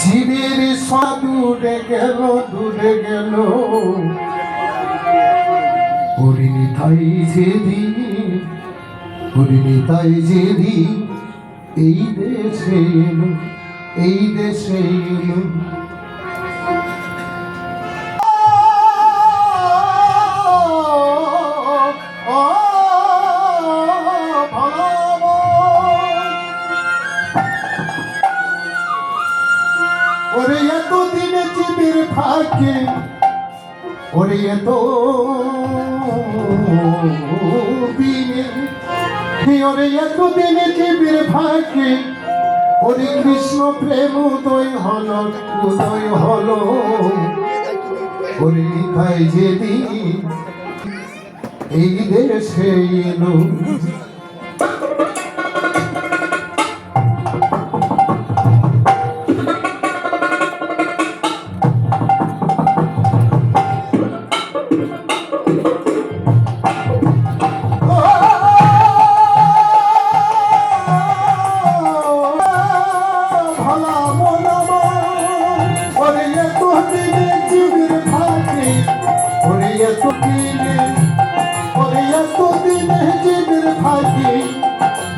জীবের দূরে গেল দূরে গেল পরিণীতাই যেদিন পরিণীতাই যেদিন এই দেশে এই দেশে জীবের ফাঁকে ওরে এত দিনে হে ওরে এত দিনে জীবের ফাঁকে, ওরে কৃষ্ণ প্রেম উদয় হল উদয় হল। ওরে লিখাই যেদিন এই দেশে এলো ওরে এত দিনে জীবের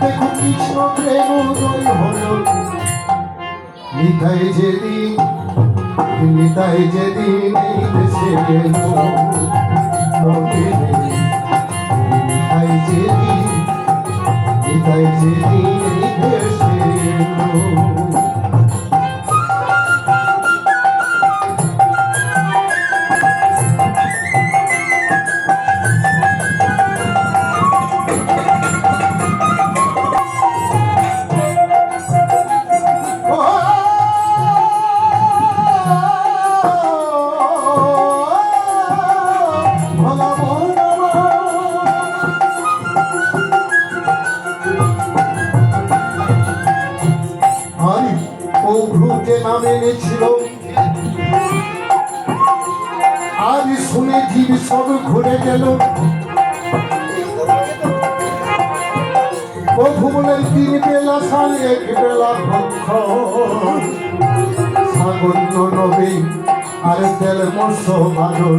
দেখো কৃষ্ণ প্রেম উদয় হলো। নিতাই যেদিন নিতাই যেদিন এই দেশে নিতাই যেদিন নিতাই যেদিন এই দেশে নাম এনেছিল আজ শুনে জীব সব ঘুরে গেল। প্রভু বলে তিন বেলা সাল এক বেলা ভক্ষ। সাগন্য নবী আর তেল মৎস্য বাদন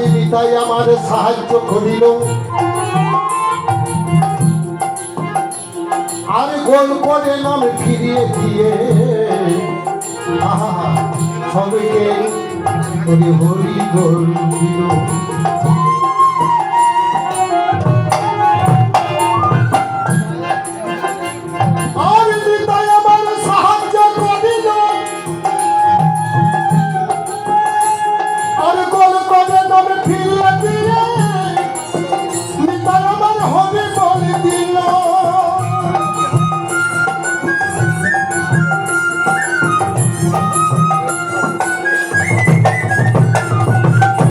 এই নিতাই আমার সাহায্য করিল। আর গোল করে নাম ফিরিয়ে দিয়ে সবাইকে হরি হরি গোল দিল